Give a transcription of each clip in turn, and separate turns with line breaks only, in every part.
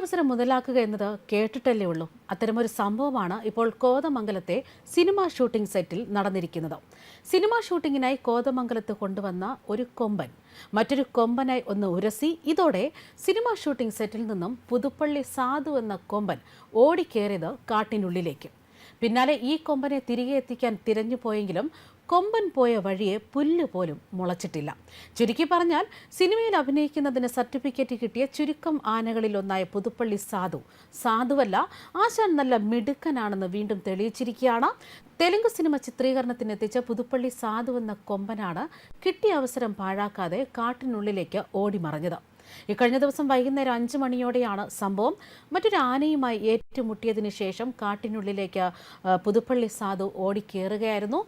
അവസരം മുതലാക്കുക എന്നത് കേട്ടിട്ടല്ലേ ഉള്ളൂ. അത്തരമൊരു സംഭവമാണ് ഇപ്പോൾ കോതമംഗലത്തെ സിനിമാ ഷൂട്ടിംഗ് സെറ്റിൽ നടന്നിരിക്കുന്നത്. സിനിമാ ഷൂട്ടിങ്ങിനായി കോതമംഗലത്ത് കൊണ്ടുവന്ന ഒരു കൊമ്പൻ. മറ്റൊരു കൊമ്പനായി ഒന്ന് ഉരസി ഇതോടെ സിനിമാ ഷൂട്ടിംഗ് സെറ്റിൽ നിന്നും പുതുപ്പള്ളി സാധു എന്ന കൊമ്പൻ ഓടിക്കേറിയത് കാട്ടിനുള്ളിലേക്ക്. പിന്നാലെ ഈ കൊമ്പനെ തിരികെ എത്തിക്കാൻ തിരഞ്ഞു പോയെങ്കിലും കൊമ്പൻ പോയ വഴിയെ പുല്ല് പോലും മുളച്ചിട്ടില്ല. ചുരുക്കി പറഞ്ഞാൽ സിനിമയിൽ അഭിനയിക്കുന്നതിന് സർട്ടിഫിക്കറ്റ് കിട്ടിയ ചുരുക്കം ആനകളിൽ ഒന്നായ പുതുപ്പള്ളി സാധു. സാധുവല്ല ആശാൻ നല്ല മിടുക്കനാണെന്ന് വീണ്ടും തെളിയിച്ചിരിക്കുകയാണ്. തെലുങ്ക് സിനിമ ചിത്രീകരണത്തിനെത്തിച്ച പുതുപ്പള്ളി സാധു എന്ന കൊമ്പനാണ് കിട്ടിയ അവസരം പാഴാക്കാതെ കാട്ടിനുള്ളിലേക്ക് ഓടിമറഞ്ഞത്. ഇക്കഴിഞ്ഞ ദിവസം വൈകുന്നേരം അഞ്ച് മണിയോടെയാണ് സംഭവം. മറ്റൊരു ആനയുമായി ഏറ്റുമുട്ടിയതിനു ശേഷം കാട്ടിനുള്ളിലേക്ക് പുതുപ്പള്ളി സാധു ഓടിക്കേറുകയായിരുന്നു.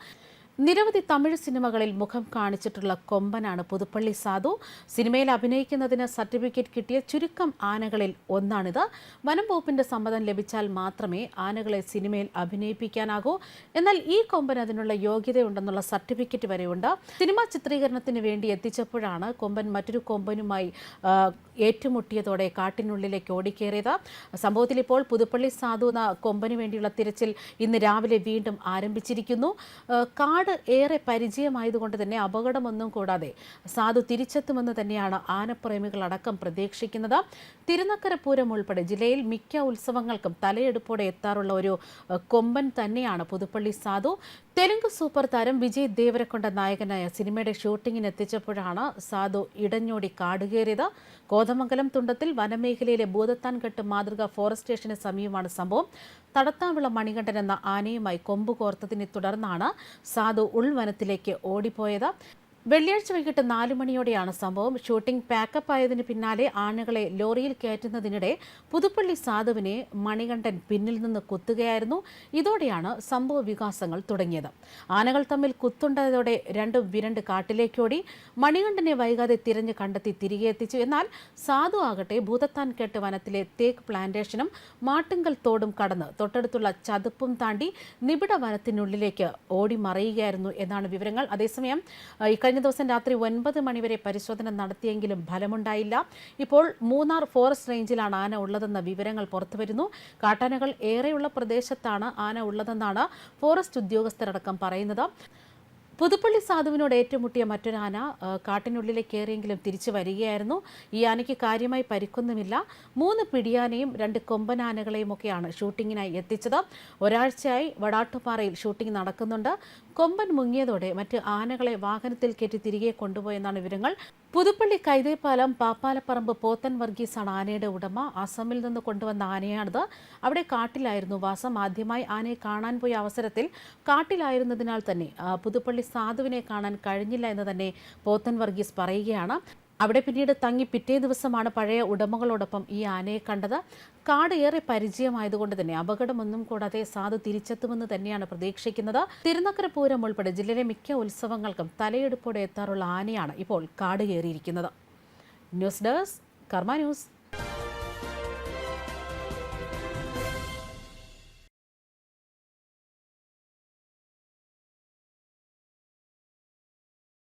നിരവധി തമിഴ് സിനിമകളിൽ മുഖം കാണിച്ചിട്ടുള്ള കൊമ്പനാണ് പുതുപ്പള്ളി സാധു. സിനിമയിൽ അഭിനയിക്കുന്നതിന് സർട്ടിഫിക്കറ്റ് കിട്ടിയ ചുരുക്കം ആനകളിൽ ഒന്നാണിത്. വനം വകുപ്പിന്റെ സമ്മതം ലഭിച്ചാൽ മാത്രമേ ആനകളെ സിനിമയിൽ അഭിനയിപ്പിക്കാനാകൂ. എന്നാൽ ഈ കൊമ്പൻ അതിനുള്ള യോഗ്യതയുണ്ടെന്നുള്ള സർട്ടിഫിക്കറ്റ് വരെയുണ്ട്. സിനിമാ ചിത്രീകരണത്തിന് വേണ്ടി എത്തിച്ചപ്പോഴാണ് കൊമ്പൻ മറ്റൊരു കൊമ്പനുമായി ഏറ്റുമുട്ടിയതോടെ കാട്ടിനുള്ളിലേക്ക് ഓടിക്കേറിയത്. സംഭവത്തിൽ ഇപ്പോൾ പുതുപ്പള്ളി സാധു കൊമ്പന് വേണ്ടിയുള്ള തിരച്ചിൽ ഇന്ന് രാവിലെ വീണ്ടും ആരംഭിച്ചിരിക്കുന്നു. ആ, ഏറെ പരിചയമായതുകൊണ്ട് തന്നെ അപകടമൊന്നും കൂടാതെ സാധു തിരിച്ചെത്തുമെന്ന് തന്നെയാണ് ആനപ്രേമികളടക്കം പ്രതീക്ഷിക്കുന്നത്. തിരുനക്കര പൂരം ഉൾപ്പെടെ ജില്ലയിൽ മിക്ക ഉത്സവങ്ങൾക്കും തലയെടുപ്പോടെ എത്താറുള്ള ഒരു കൊമ്പൻ തന്നെയാണ് പുതുപ്പള്ളി സാധു. തെലുങ്ക് സൂപ്പർ താരം വിജയ് ദേവരക്കൊണ്ട നായകനായ സിനിമയുടെ ഷൂട്ടിങ്ങിന് എത്തിച്ചപ്പോഴാണ് സാധു ഇടഞ്ഞോടി കാടുകയറിയത്. കോതമംഗലം തുണ്ടത്തിൽ വനമേഖലയിലെ ഭൂതത്താൻകെട്ട് മാതൃക ഫോറസ്റ്റ് സ്റ്റേഷന് സമീപമാണ് സംഭവം. തടത്താവിള മണികണ്ഠൻ എന്ന ആനയുമായി കൊമ്പ് കോർത്തതിനെ തുടർന്നാണ് സാധു ഉൾവനത്തിലേക്ക് ഓടിപ്പോയത് വെള്ളിയാഴ്ച വൈകിട്ട് നാലു മണിയോടെയാണ് സംഭവം. ഷൂട്ടിംഗ് പാക്കപ്പ് ആയതിന് പിന്നാലെ ആണുകളെ ലോറിയിൽ കയറ്റുന്നതിനിടെ പുതുപ്പള്ളി സാധുവിനെ മണികണ്ഠൻ പിന്നിൽ നിന്ന് കുത്തുകയായിരുന്നു. ഇതോടെയാണ് സംഭവ വികാസങ്ങൾ തുടങ്ങിയത്. ആനകൾ തമ്മിൽ കുത്തുണ്ടായതോടെ രണ്ടും വിരണ്ട് കാട്ടിലേക്കോടി. മണികണ്ഠനെ വൈകാതെ തിരഞ്ഞ് കണ്ടെത്തി തിരികെ എത്തിച്ചു. എന്നാൽ സാധു ആകട്ടെ ഭൂതത്താൻ കെട്ട് വനത്തിലെ തേക്ക് പ്ലാന്റേഷനും മാട്ടുങ്കൽ തോടും കടന്ന് തൊട്ടടുത്തുള്ള ചതുപ്പും താണ്ടി നിബിഡ വനത്തിനുള്ളിലേക്ക് ഓടി മറയുകയായിരുന്നു എന്നാണ് വിവരങ്ങൾ. അതേസമയം ആ, ഇക്കഴിഞ്ഞ ദിവസം രാത്രി ഒൻപത് മണിവരെ പരിശോധന നടത്തിയെങ്കിലും ഫലമുണ്ടായില്ല. ഇപ്പോൾ മൂന്നാർ ഫോറസ്റ്റ് റേഞ്ചിലാണ് ആന ഉള്ളതെന്ന വിവരങ്ങൾ പുറത്തുവരുന്നു. കാട്ടാനകൾ ഏറെയുള്ള പ്രദേശത്താണ് ആന ഉള്ളതെന്നാണ് ഫോറസ്റ്റ് ഉദ്യോഗസ്ഥരടക്കം പറയുന്നത്. പുതുപ്പള്ളി സാധുവിനോട് ഏറ്റുമുട്ടിയ മറ്റൊരാന ആന കാട്ടിനുള്ളിലേക്ക് കയറിയെങ്കിലും തിരിച്ചു വരികയായിരുന്നു. ഈ ആനയ്ക്ക് കാര്യമായി പരിക്കൊന്നുമില്ല. മൂന്ന് പിടിയാനയും രണ്ട് കൊമ്പനാനകളെയും ഒക്കെയാണ് ഷൂട്ടിങ്ങിനായി എത്തിച്ചത്. ഒരാഴ്ചയായി വടാട്ടുപാറയിൽ ഷൂട്ടിംഗ് നടക്കുന്നുണ്ട്. കൊമ്പൻ മുങ്ങിയതോടെ മറ്റ് ആനകളെ വാഹനത്തിൽ കയറ്റി തിരികെ കൊണ്ടുപോയെന്നാണ് വിവരങ്ങൾ. പുതുപ്പള്ളി കൈതേപ്പാലം പാപ്പാലപ്പറമ്പ് പോത്തൻ വർഗീസാണ് ആനയുടെ ഉടമ. അസമിൽ നിന്ന് കൊണ്ടുവന്ന ആനയാണിത്. അവിടെ കാട്ടിലായിരുന്നു വാസം. ആദ്യമായി ആനയെ കാണാൻ പോയ അവസരത്തിൽ കാട്ടിലായിരുന്നതിനാൽ തന്നെ പുതുപ്പള്ളി സാധുവിനെ കാണാൻ കഴിഞ്ഞില്ല എന്ന് തന്നെ പോത്തൻ വർഗീസ് പറയുകയാണ്. അവിടെ പിന്നീട് തങ്ങി പിറ്റേ ദിവസമാണ് പഴയ ഉടമകളോടൊപ്പം ഈ ആനയെ കണ്ടത്. കാട് ഏറെ പരിചയമായതുകൊണ്ട് തന്നെ അപകടമൊന്നും കൂടാതെ സാധു തിരിച്ചെത്തുമെന്ന് തന്നെയാണ് പ്രതീക്ഷിക്കുന്നത്. തിരുനക്കര പൂരം ഉൾപ്പെടെ ജില്ലയിലെ മിക്ക ഉത്സവങ്ങൾക്കും തലയെടുപ്പോടെ എത്താറുള്ള ആനയാണ് ഇപ്പോൾ കാട് കയറിയിരിക്കുന്നത്. News desk Karma news.